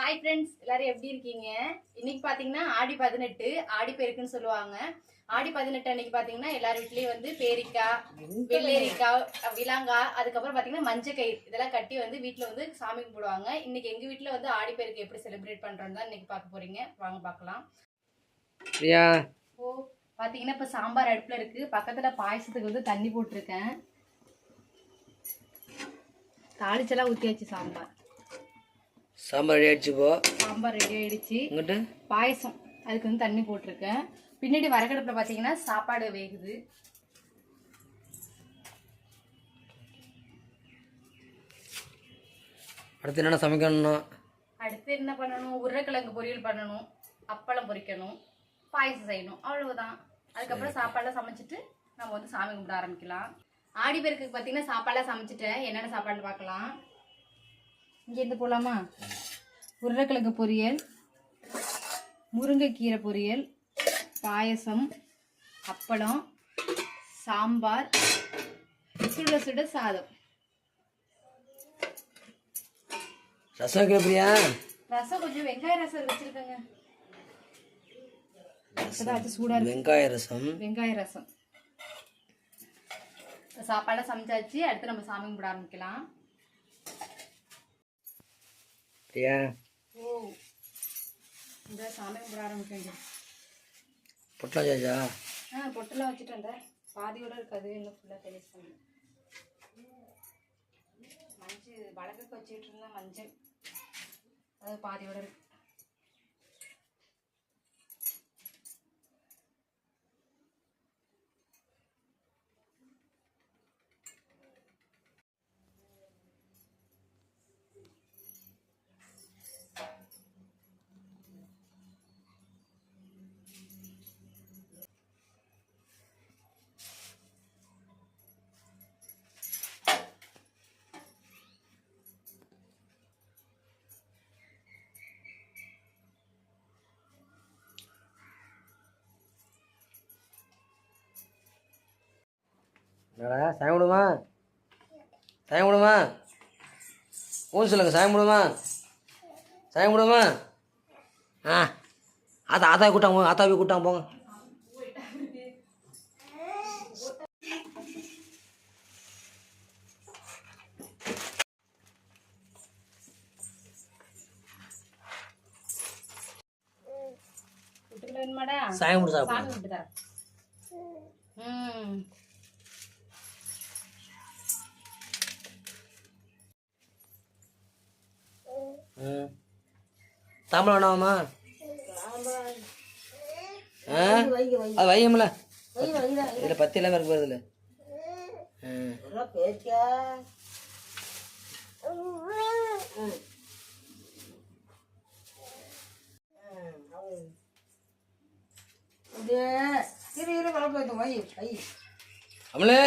Hi friends எல்லாரும் எப்படி இருக்கீங்க? இன்னைக்கு பாத்தீங்கன்னா ஆடி பதினெட்டு ஆடி பெருக்குன்னு சொல்லுவாங்க. ஆடி பதினெட்டு அன்னைக்கு பாத்தீங்கன்னா எல்லார் வீட்லயும் வந்து பேரிக்காய் வெள்ளரிக்காய் விலாங்காய் அதுக்கப்புறம் பாத்தீங்கன்னா மஞ்சள் கயிறு இதெல்லாம் கட்டி வந்து வீட்ல வந்து சாமி கும்பிடுவாங்க. இன்னைக்கு எங்க வீட்ல வந்து ஆடி பெருக்கு எப்படி செலிப்ரேட் பண்றோம் தான் இன்னைக்கு பார்க்க போறீங்க. வாங்க பார்க்கலாம். ஓ பாத்தீங்கன்னா இப்ப சாம்பார் அடுப்புல இருக்கு. பக்கத்துல பாயசத்துக்கு வந்து தண்ணி போட்டிருக்கேன். தாளிச்செல்லாம் ஊத்தியாச்சு சாம்பார். சாம்பார் ரெடி ஆயிடுச்சு போ சாம்பார் ரெடி ஆயிடுச்சு. இங்கிட்டு பாயசம். அதுக்கு வந்து தண்ணி போட்டிருக்கேன். பின்னாடி வரகடுப்புல பாத்தீங்கன்னா சாப்பாடு வேகுது. அடுத்து என்னென்ன சமைக்கணும்னா? அடுத்து என்ன பண்ணணும்? உருளைக்கிழங்கு பொரியல் பண்ணணும். அப்பளம் பொரிக்கணும். பாயசம் செய்யணும். அவ்வளவுதான். அதுக்கப்புறம் சாப்பாடுலாம் சமைச்சிட்டு நம்ம வந்து சாமி கும்பிட ஆரம்பிக்கலாம். ஆடி பேருக்கு பார்த்தீங்கன்னா சாப்பாடுலாம் சமைச்சிட்டேன். என்னென்ன சாப்பாடுன்னு பார்க்கலாம் இங்கேருந்து போகலாமா உருளைக்கிழங்கு பொரியல் முருங்கைக்கீரை பொரியல் பாயசம் அப்பளம் சாம்பார் சுட சுட சாதம். ரசம் வைக்கிற பிரியா? ரசம் கொஞ்சம் வெங்காய ரசம் வச்சிருக்கேங்க. சூடா இருக்கு. வெங்காய ரசம். வெங்காய ரசம். சாப்பாடெல்லாம் சமைச்சாச்சு. அடுத்து நம்ம சாமி கும்பிட ஆரம்பிக்கலாம். பிரியா ஓ இந்த சாமி கும்பிட ஆரம்பிக்க பொட்டலாம் சாச்சா ஆ பொட்டெல்லாம் வச்சுட்டு வந்தேன் பாதியோட இருக்காது இன்னும் ஃபுல்லாக டெலிஸ் பண்ணு மஞ்சள் வழக்குக்கு வச்சுட்டு இருந்தேன் மஞ்சள். அது பாதியோட இருக்கு. என்னடா சாயம் விடுமா சாயம் விடுமா ஊன் சொல்லுங்க சாயம் விடுமா சாயம் விடுமா ஆ ஆத்தா ஆத்தா கூட்டாங்க போங்க ஆத்தா போய் கூட்டாங்க போங்க. சாயம் விடு சாமி சாப்பிடுங்க விட்டு தரேன் ம் ம் தாம்பளம் வேணாமா? ஆ? அது வையமில்ல இதில் பத்து எல்லாமே இருக்கு வருதுல்ல அமலே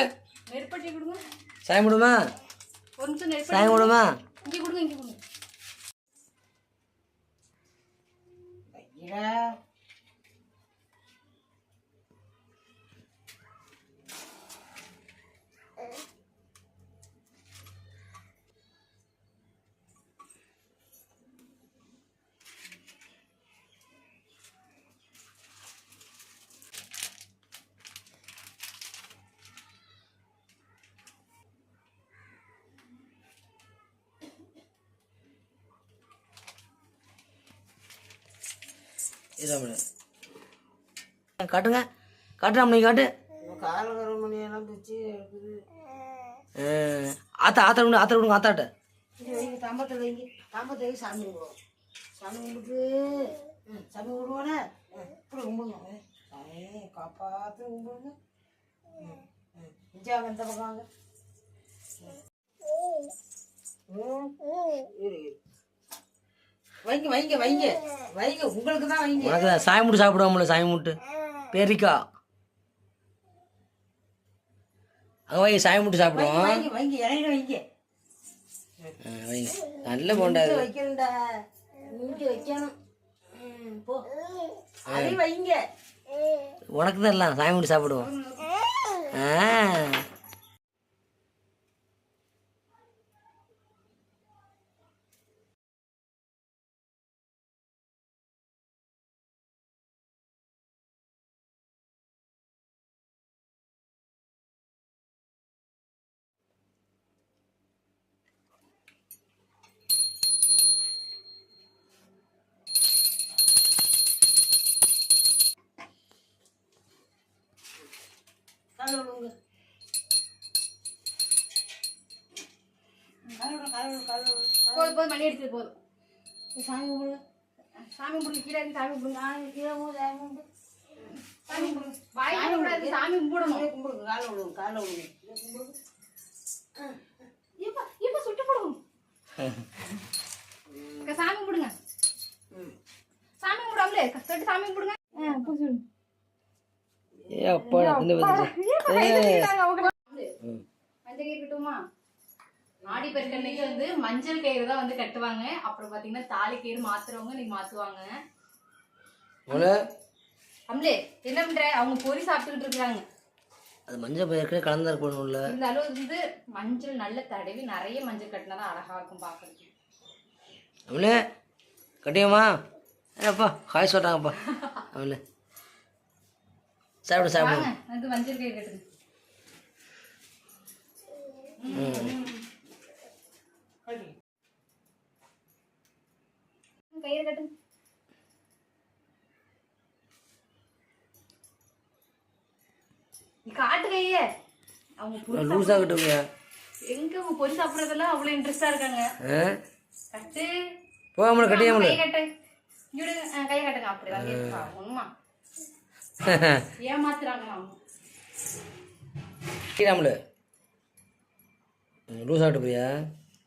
நெருப்பட்டி கொடுங்க. சாயம் விடுமா ஒரு நிமிஷம் நெருப்பட்டி சாயம் விடுமா இங்கே கொடுங்க இங்கே கொடுங்க. இது காட்டுங்க காட்டுறா மணி காட்டு காலகரமணியெல்லாம் பிச்சு இருக்குது ஆ, ஆத்தா ஆத்தா கொடுங்க ஆத்தா கொடுங்க ஆத்தாட்ட இங்க வைங்க தாம்பத்தை வைங்க தாம்பத்தை வைங்க சாமி கும்பிடுவோம் சாமி கும்பிட்டு ம், சாமி கும்பிடுவோனே ம், இப்படி கும்பிடுங்க ம், சாமி காப்பாற்று கும்பிடுங்க ம், ம். இஞ்சாங்க இந்த பக்கம் வாங்க ம், இரு, இரு. வைங்க வைங்க வைங்க. வைங்க உங்களுக்கு தான் வைங்க. உனக்கு தான். சாயம் முட்டு சாப்பிடுவோம்ல சாயம் முட்டு? பேரிக்கா. அங்கே வை சாயம் முட்டு சாப்பிடுவோம். வைங்க வைங்க இறங்கி வைங்க. வைங்க. நல்ல போண்டா இது வைக்கணும்டா. இங்க வைக்கணும். போ. அதையும் வைங்க. உனக்கு தான் எல்லாம். சாயம் முட்டு சாப்பிடுவோம். ஆ. போதும் போதும் மணி எடுத்தது போதும் சாமி கும்பிடு. சாமி கும்பிடுங்க கீழே இருந்து சாமி கும்பிடுங்க நான் கீழே சாமி கும்பிடு. சாமி கும்பிடுங்க வாய் சாமி கும்பிடணும். கீழே கும்பிடுங்க காலை விடுங்க காலை கும்பிடுங்க இப்ப இப்ப சுட்டு போடுவோம் சாமி கும்பிடுங்க. சாமி கும்பிடாமலே தொட்டு சாமி கும்பிடுங்க. ஆ, சொல்லு. ஏ அப்பா அவங்க. மஞ்சள் ஆடி பெருக்கன்னைக்கு வந்து மஞ்சள் கயிறு தான் வந்து கட்டுவாங்க. அப்புறம் பாத்தீங்கன்னா தாலி கயிறு மாத்துறவங்க நீங்க மாத்துவாங்க. அம்லே என்ன பண்ற? அவங்க பொறி சாப்பிட்டுக்கிட்டு இருக்காங்க அது மஞ்சள் பயிர் ஏற்கனவே கலந்தா இருக்கணும்ல இருந்தாலும் வந்து மஞ்சள் நல்ல தடவி நிறைய மஞ்சள் கட்டினா தான் அழகா இருக்கும் பாக்குறதுக்கு அவளே கட்டியம்மா. ஏப்பா ஹாய் சொல்கிறாங்கப்பா அவளே சாப்பிடு சாப்பிடு. மஞ்சள் கயிறு கட்டுங்க. ம், கயிறு கட்டுங்க நீ காட்டு கைய. அவங்க லூஸாக கட்டுவியா எங்க அவங்க பொறி சாப்பிடுறதெல்லாம் அவ்வளவு இன்ட்ரெஸ்டா இருக்காங்க. கட்டு. போகாமல கட்டியாமல கை கட்டு. ஆ, கையை கட்டுங்க கேட்பா உண்மா ஏமாத்துறாங்கம்மா அவங்க. கட்டிடாமல லூஸாக கட்டுப்பியா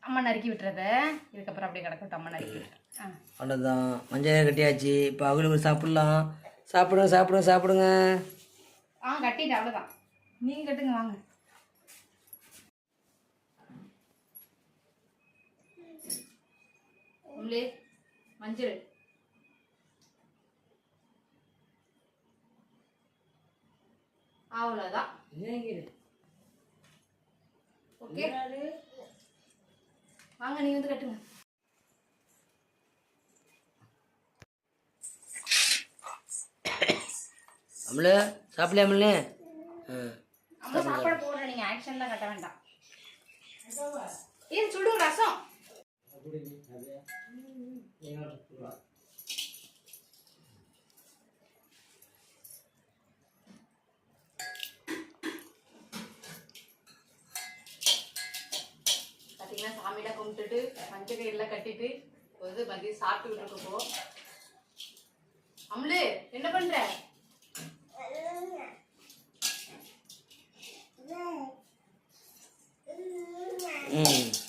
அம்மா நறுக்கி விட்டுறத. இதுக்கப்புறம் அப்படியே கிடக்கட்டும் அம்மா நறுக்கி விட்டுறேன். அவ்வளோதான் மஞ்சள் கட்டியாச்சு. இப்போ அவளுக்கு சாப்பிட்லாம். சாப்பிடுங்க சாப்பிடுங்க சாப்பிடுங்க. ஆ கட்டிட்டு அவ்வளோதான் நீங்க கட்டுங்க வாங்க. உங்களே மஞ்சள். அவ்வளோதான் ஓகே வாங்க நீங்க வந்து கட்டுங்க. அம்மளே சாப்பிடலையாமல்லே ஆ. அம்மா சாப்பாடு போடுறேன் நீங்கள் ஆக்ஷன்லாம் கட்ட வேண்டாம். ஏன் சுடு ரசம். பார்த்தீங்கன்னா சாமியெல்லாம் கும்பிட்டுட்டு மஞ்சள் கயிறுலாம் கட்டிட்டு வந்து மதியம் சாப்பிட்டுக்கிட்டு இருக்கோம். அம்லு என்ன பண்ற? ம்